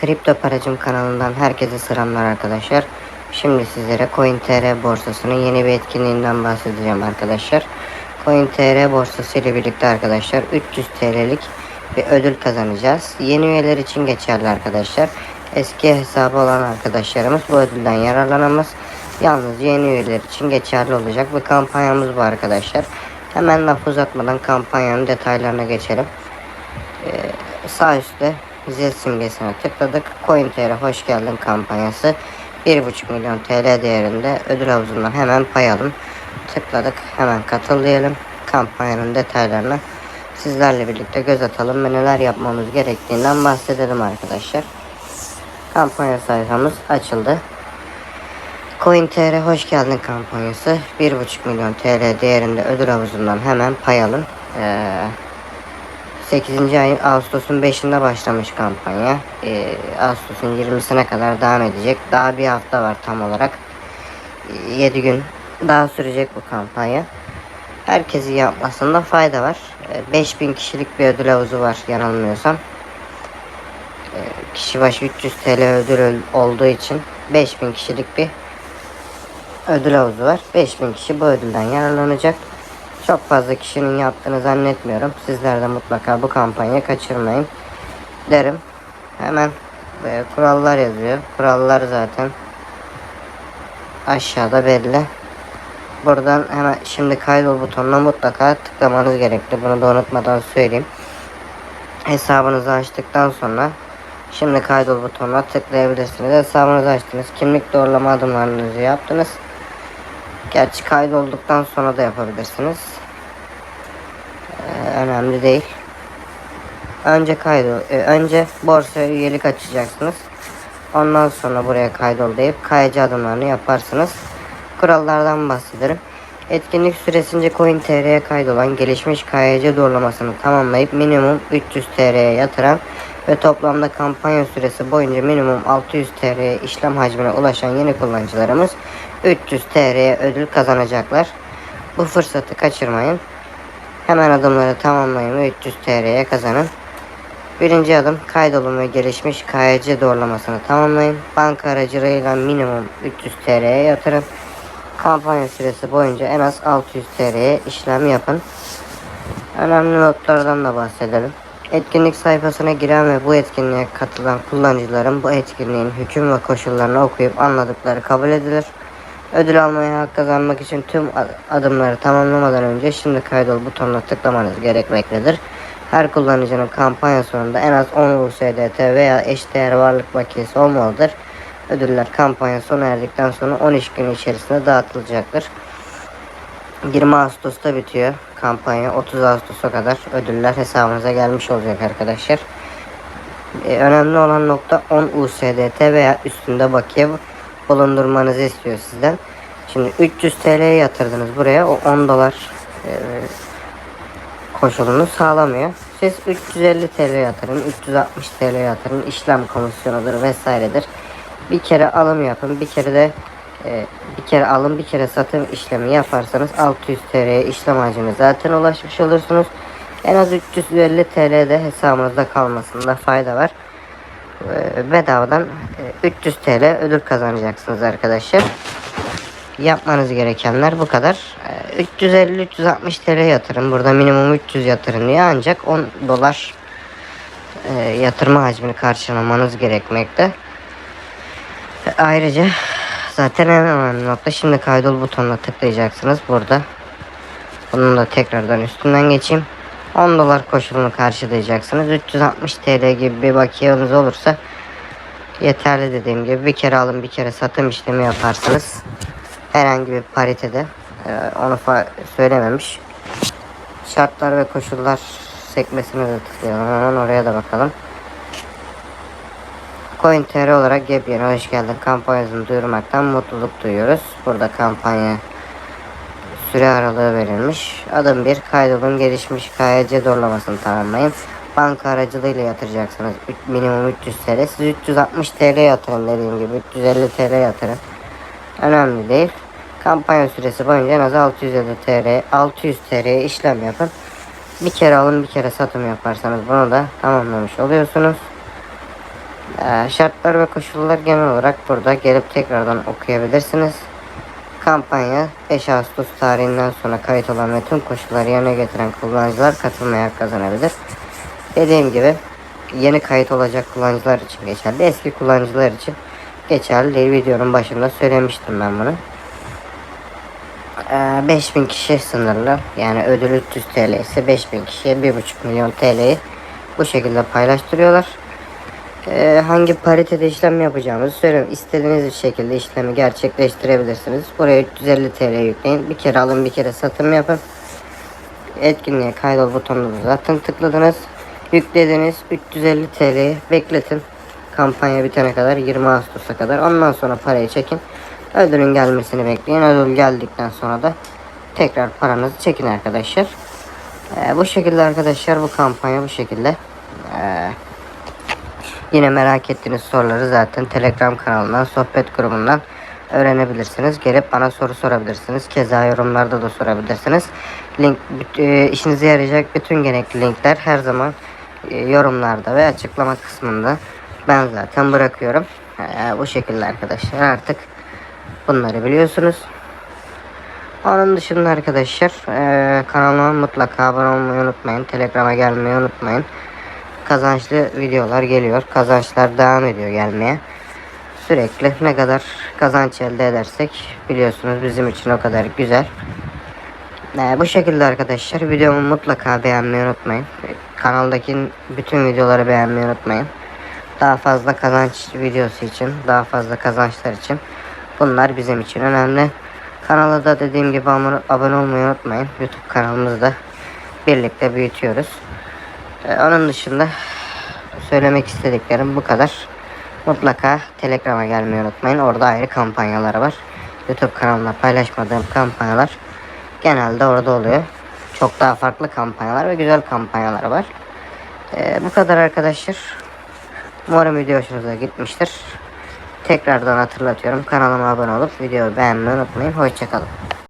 Kripto Paracım kanalından herkese selamlar arkadaşlar. Şimdi sizlere CoinTR borsasının yeni bir etkinliğinden bahsedeceğim arkadaşlar. CoinTR borsası ile birlikte arkadaşlar 300 TL'lik bir ödül kazanacağız. Yeni üyeler için geçerli arkadaşlar. Eski hesabı olan arkadaşlarımız bu ödülden yararlanamaz. Yalnız yeni üyeler için geçerli olacak bir kampanyamız bu arkadaşlar. Hemen laf uzatmadan kampanyanın detaylarına geçelim. Ee, sağ üstte zil simgesine tıkladık. CoinTR hoş geldin kampanyası. 1.5 milyon TL değerinde ödül havuzundan hemen pay alın. Tıkladık. Hemen katıl diyelim. Kampanyanın detaylarına sizlerle birlikte göz atalım ve neler yapmamız gerektiğinden bahsedelim arkadaşlar. Kampanya sayfamız açıldı. CoinTR hoş geldin kampanyası 1.5 milyon TL değerinde ödül havuzundan hemen pay alın. Ee, 8. ayın Ağustos'un 5'inde başlamış kampanya. Ee, Ağustos'un 20'sine kadar devam edecek. Daha bir hafta var tam olarak. Ee, 7 gün daha sürecek bu kampanya. Herkesin yapmasında fayda var. Ee, 5000 kişilik bir ödül havuzu var yanılmıyorsam. Ee, kişi başı 300 TL ödül olduğu için 5000 kişilik bir ödül havuzu var. 5000 kişi bu ödülden yararlanacak. Çok fazla kişinin yaptığını zannetmiyorum. Sizler de mutlaka bu kampanyayı kaçırmayın derim. Hemen e, kurallar yazıyor. Kurallar zaten aşağıda belli. Buradan hemen şimdi kaydol butonuna mutlaka tıklamanız gerekli. Bunu da unutmadan söyleyeyim. Hesabınızı açtıktan sonra şimdi kaydol butonuna tıklayabilirsiniz. Hesabınızı açtınız. Kimlik doğrulama adımlarınızı yaptınız. Gerçi kaydolduktan sonra da yapabilirsiniz. Ee, önemli değil. Önce kaydol, e, önce borsaya üyelik açacaksınız. Ondan sonra buraya kaydol deyip kayıcı adımlarını yaparsınız. Kurallardan bahsederim. Etkinlik süresince CoinTR'ye kaydolan gelişmiş KYC doğrulamasını tamamlayıp minimum 300 TL'ye yatıran ve toplamda kampanya süresi boyunca minimum 600 TL'ye işlem hacmine ulaşan yeni kullanıcılarımız 300 TL'ye ödül kazanacaklar. Bu fırsatı kaçırmayın. Hemen adımları tamamlayın ve 300 TL'ye kazanın. Birinci adım kaydolun ve gelişmiş KYC doğrulamasını tamamlayın. Banka aracılığıyla minimum 300 TL'ye yatırın. Kampanya süresi boyunca en az 600 TL'ye işlem yapın. Önemli notlardan da bahsedelim. Etkinlik sayfasına giren ve bu etkinliğe katılan kullanıcıların bu etkinliğin hüküm ve koşullarını okuyup anladıkları kabul edilir. Ödül almaya hak kazanmak için tüm adımları tamamlamadan önce şimdi kaydol butonuna tıklamanız gerekmektedir. Her kullanıcının kampanya sonunda en az 10 USDT veya eşdeğer varlık bakiyesi olmalıdır. Ödüller kampanya sona erdikten sonra 13 gün içerisinde dağıtılacaktır. 20 Ağustos'ta bitiyor kampanya. 30 Ağustos'a kadar ödüller hesabınıza gelmiş olacak arkadaşlar. Ee, önemli olan nokta 10 USDT veya üstünde bakiye bulundurmanızı istiyor sizden. Şimdi 300 TL'ye yatırdınız buraya. O 10 dolar e, koşulunu sağlamıyor. Siz 350 TL yatırın, 360 TL yatırın, işlem komisyonudur vesairedir. Bir kere alım yapın, bir kere de e, bir kere alım, bir kere satım işlemi yaparsanız 600 TL'ye işlem hacmine zaten ulaşmış olursunuz. En az 350 TL'de hesabınızda kalmasında fayda var. E, bedavadan e, 300 TL ödül kazanacaksınız arkadaşlar. Yapmanız gerekenler bu kadar. 350-360 TL yatırın. Burada minimum 300 yatırın diye ancak 10 dolar e, yatırma hacmini karşılamanız gerekmekte. E, ayrıca zaten en önemli nokta şimdi kaydol butonuna tıklayacaksınız burada. Bunun da tekrardan üstünden geçeyim. 10 dolar koşulunu karşılayacaksınız. 360 TL gibi bir bakiyeniz olursa yeterli dediğim gibi bir kere alın bir kere satım işlemi yaparsınız. Herhangi bir paritede ee, onu söylememiş. Şartlar ve koşullar sekmesine de tıklayalım. Hemen oraya da bakalım. CoinTR olarak yepyeni hoş geldin kampanyasını duyurmaktan mutluluk duyuyoruz. Burada kampanya süre aralığı verilmiş. Adım 1 kaydolun gelişmiş KYC doğrulamasını tamamlayın. Banka aracılığıyla yatıracaksınız. Minimum 300 TL. Siz 360 TL yatırın dediğim gibi 350 TL yatırın. Önemli değil. Kampanya süresi boyunca en az 650 TL, 600 TL işlem yapın. Bir kere alın bir kere satım yaparsanız bunu da tamamlamış oluyorsunuz. Ee, şartlar ve koşullar genel olarak burada gelip tekrardan okuyabilirsiniz. Kampanya 5 Ağustos tarihinden sonra kayıt olan ve tüm koşulları yerine getiren kullanıcılar katılmaya kazanabilir. Dediğim gibi yeni kayıt olacak kullanıcılar için geçerli. Eski kullanıcılar için geçerli değil. Videonun başında söylemiştim ben bunu. Ee, 5000 kişi sınırlı. Yani ödül 300 TL ise 5000 kişiye 1,5 milyon TL'yi bu şekilde paylaştırıyorlar. Ee, hangi paritede işlem yapacağımızı söylüyorum. İstediğiniz bir şekilde işlemi gerçekleştirebilirsiniz. Buraya 350 TL yükleyin. Bir kere alın bir kere satım yapın. Etkinliğe kaydol butonunu zaten tıkladınız. Yüklediniz 350 TL'yi bekletin. Kampanya bitene kadar 20 Ağustos'a kadar. Ondan sonra parayı çekin. Ödülün gelmesini bekleyin. Ödül geldikten sonra da tekrar paranızı çekin arkadaşlar. Ee, bu şekilde arkadaşlar bu kampanya bu şekilde. Ee, Yine merak ettiğiniz soruları zaten Telegram kanalından, sohbet grubundan öğrenebilirsiniz. Gelip bana soru sorabilirsiniz. Keza yorumlarda da sorabilirsiniz. Link e, işinize yarayacak bütün gerekli linkler her zaman e, yorumlarda ve açıklama kısmında ben zaten bırakıyorum. E, bu şekilde arkadaşlar artık bunları biliyorsunuz. Onun dışında arkadaşlar kanalıma mutlaka abone olmayı unutmayın. Telegram'a gelmeyi unutmayın kazançlı videolar geliyor. Kazançlar devam ediyor gelmeye. Sürekli ne kadar kazanç elde edersek biliyorsunuz bizim için o kadar güzel. Ee, bu şekilde arkadaşlar videomu mutlaka beğenmeyi unutmayın. Kanaldaki bütün videoları beğenmeyi unutmayın. Daha fazla kazanç videosu için, daha fazla kazançlar için bunlar bizim için önemli. Kanala da dediğim gibi abone olmayı unutmayın. YouTube kanalımızda birlikte büyütüyoruz. Ee, onun dışında söylemek istediklerim bu kadar. Mutlaka Telegram'a gelmeyi unutmayın. Orada ayrı kampanyalar var. YouTube kanalımda paylaşmadığım kampanyalar genelde orada oluyor. Çok daha farklı kampanyalar ve güzel kampanyalar var. Ee, bu kadar arkadaşlar. Umarım video hoşunuza gitmiştir. Tekrardan hatırlatıyorum. Kanalıma abone olup videoyu beğenmeyi unutmayın. Hoşçakalın.